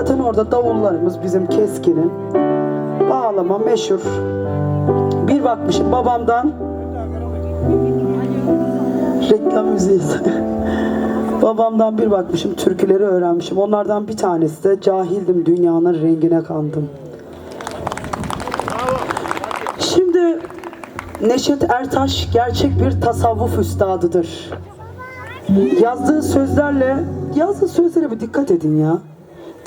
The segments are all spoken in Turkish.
Zaten orada davullarımız bizim keskinin. Bağlama meşhur. Bir bakmışım babamdan reklam müziği. babamdan bir bakmışım türküleri öğrenmişim. Onlardan bir tanesi de cahildim dünyanın rengine kandım. Şimdi Neşet Ertaş gerçek bir tasavvuf üstadıdır. Yazdığı sözlerle, yazdığı sözlere bir dikkat edin ya.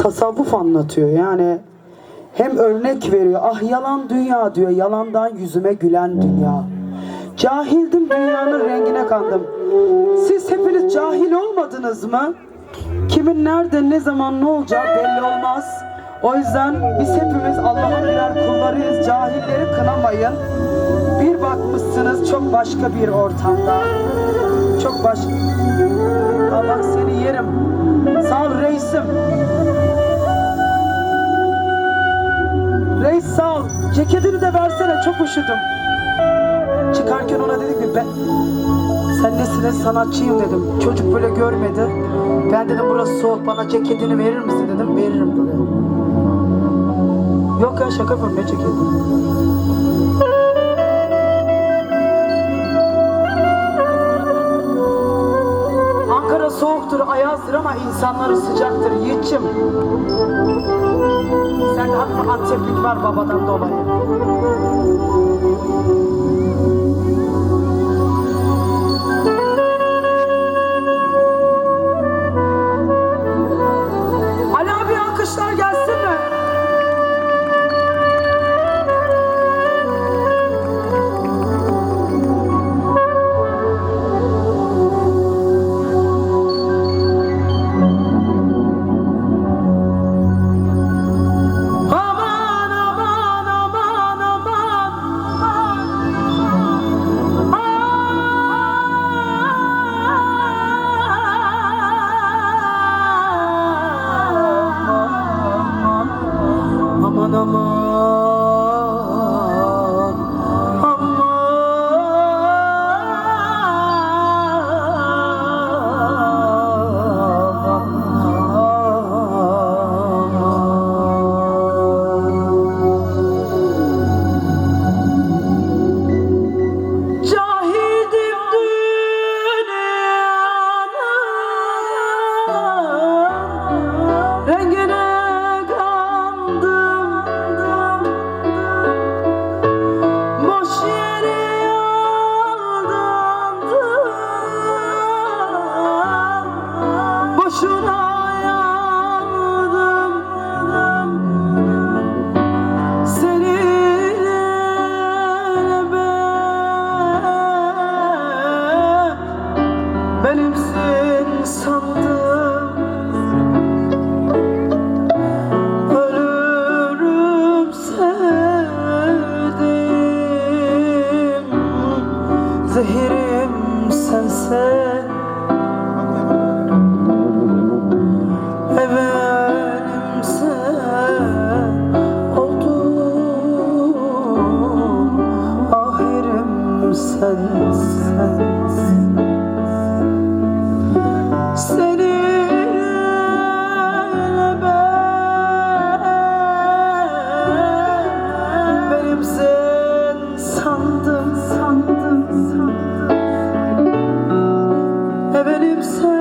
Tasavvuf anlatıyor yani. Hem örnek veriyor. Ah yalan dünya diyor. Yalandan yüzüme gülen dünya. Cahildim dünyanın rengine kandım. Siz hepiniz cahil olmadınız mı? Kimin nerede ne zaman ne olacağı belli olmaz. O yüzden biz hepimiz Allah'ın birer kullarıyız. Cahilleri kınamayın. Bir bakmışsınız çok başka bir ortamda. Çok başka. Ha bak seni yerim. Sağ ol reisim. Ceketini de versene çok üşüdüm. Çıkarken ona dedim ki ben sen nesin sanatçıyım dedim. Çocuk böyle görmedi. Ben dedim burası soğuk bana ceketini verir misin dedim. Veririm dedi. Yok ya şaka yapıyorum ne ceketi? Soğuktur, ayazdır ama insanları sıcaktır Yiğit'cim. Sen hafif anteplik var babadan dolayı. one among Şehrim sensin Efendim sen Ahirim sensin so